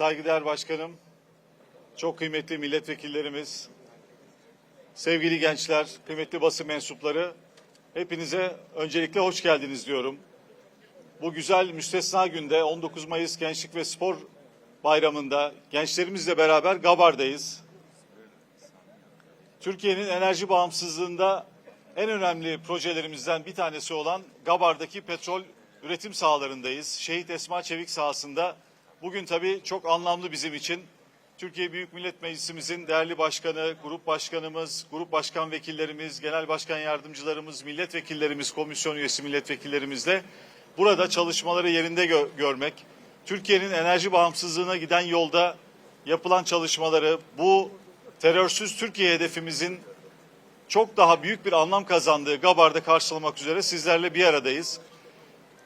Saygıdeğer Başkanım, çok kıymetli milletvekillerimiz, sevgili gençler, kıymetli basın mensupları, hepinize öncelikle hoş geldiniz diyorum. Bu güzel müstesna günde 19 Mayıs Gençlik ve Spor Bayramı'nda gençlerimizle beraber Gabar'dayız. Türkiye'nin enerji bağımsızlığında en önemli projelerimizden bir tanesi olan Gabar'daki petrol üretim sahalarındayız. Şehit Esma Çevik sahasında bugün tabii çok anlamlı bizim için. Türkiye Büyük Millet Meclisimizin değerli başkanı, grup başkanımız, grup başkan vekillerimiz, genel başkan yardımcılarımız, milletvekillerimiz, komisyon üyesi milletvekillerimizle burada çalışmaları yerinde gö- görmek, Türkiye'nin enerji bağımsızlığına giden yolda yapılan çalışmaları, bu terörsüz Türkiye hedefimizin çok daha büyük bir anlam kazandığı Gabar'da karşılamak üzere sizlerle bir aradayız.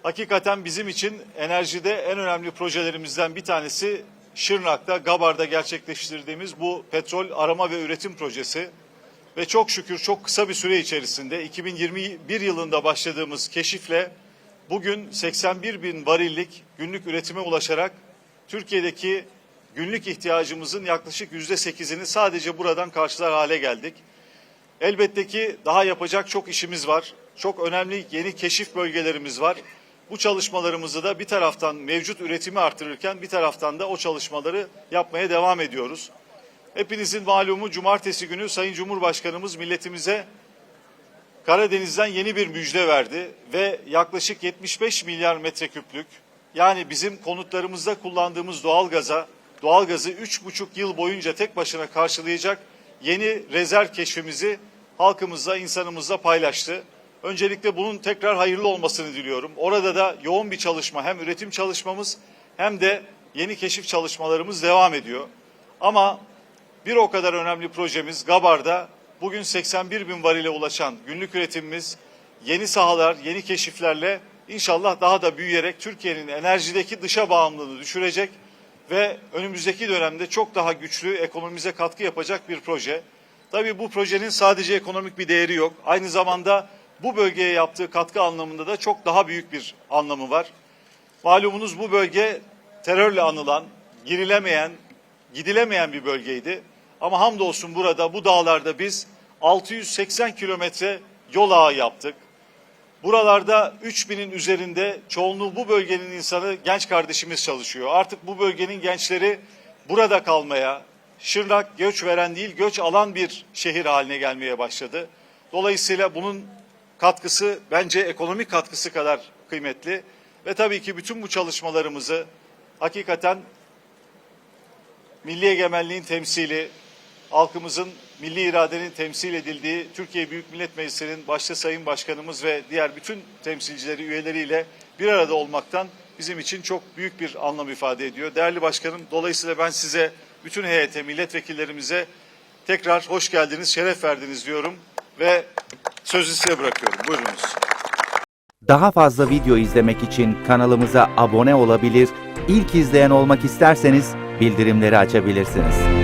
Hakikaten bizim için enerjide en önemli projelerimizden bir tanesi Şırnak'ta, Gabar'da gerçekleştirdiğimiz bu petrol arama ve üretim projesi. Ve çok şükür çok kısa bir süre içerisinde 2021 yılında başladığımız keşifle bugün 81 bin varillik günlük üretime ulaşarak Türkiye'deki günlük ihtiyacımızın yaklaşık yüzde sekizini sadece buradan karşılar hale geldik. Elbette ki daha yapacak çok işimiz var. Çok önemli yeni keşif bölgelerimiz var. Bu çalışmalarımızı da bir taraftan mevcut üretimi artırırken bir taraftan da o çalışmaları yapmaya devam ediyoruz. Hepinizin malumu cumartesi günü Sayın Cumhurbaşkanımız milletimize Karadeniz'den yeni bir müjde verdi ve yaklaşık 75 milyar metreküplük yani bizim konutlarımızda kullandığımız doğalgaza doğalgazı 3,5 yıl boyunca tek başına karşılayacak yeni rezerv keşfimizi halkımızla, insanımızla paylaştı. Öncelikle bunun tekrar hayırlı olmasını diliyorum. Orada da yoğun bir çalışma hem üretim çalışmamız hem de yeni keşif çalışmalarımız devam ediyor. Ama bir o kadar önemli projemiz Gabar'da bugün 81 bin varile ulaşan günlük üretimimiz yeni sahalar, yeni keşiflerle inşallah daha da büyüyerek Türkiye'nin enerjideki dışa bağımlılığını düşürecek ve önümüzdeki dönemde çok daha güçlü ekonomimize katkı yapacak bir proje. Tabii bu projenin sadece ekonomik bir değeri yok. Aynı zamanda bu bölgeye yaptığı katkı anlamında da çok daha büyük bir anlamı var. Malumunuz bu bölge terörle anılan, girilemeyen, gidilemeyen bir bölgeydi. Ama hamdolsun burada bu dağlarda biz 680 kilometre yol ağı yaptık. Buralarda 3000'in üzerinde çoğunluğu bu bölgenin insanı genç kardeşimiz çalışıyor. Artık bu bölgenin gençleri burada kalmaya, Şırnak göç veren değil göç alan bir şehir haline gelmeye başladı. Dolayısıyla bunun katkısı bence ekonomik katkısı kadar kıymetli. Ve tabii ki bütün bu çalışmalarımızı hakikaten milli egemenliğin temsili, halkımızın milli iradenin temsil edildiği Türkiye Büyük Millet Meclisi'nin başta Sayın Başkanımız ve diğer bütün temsilcileri, üyeleriyle bir arada olmaktan bizim için çok büyük bir anlam ifade ediyor. Değerli Başkanım, dolayısıyla ben size, bütün heyete, milletvekillerimize tekrar hoş geldiniz, şeref verdiniz diyorum ve sözü size bırakıyorum. Buyurunuz. Daha fazla video izlemek için kanalımıza abone olabilir, ilk izleyen olmak isterseniz bildirimleri açabilirsiniz.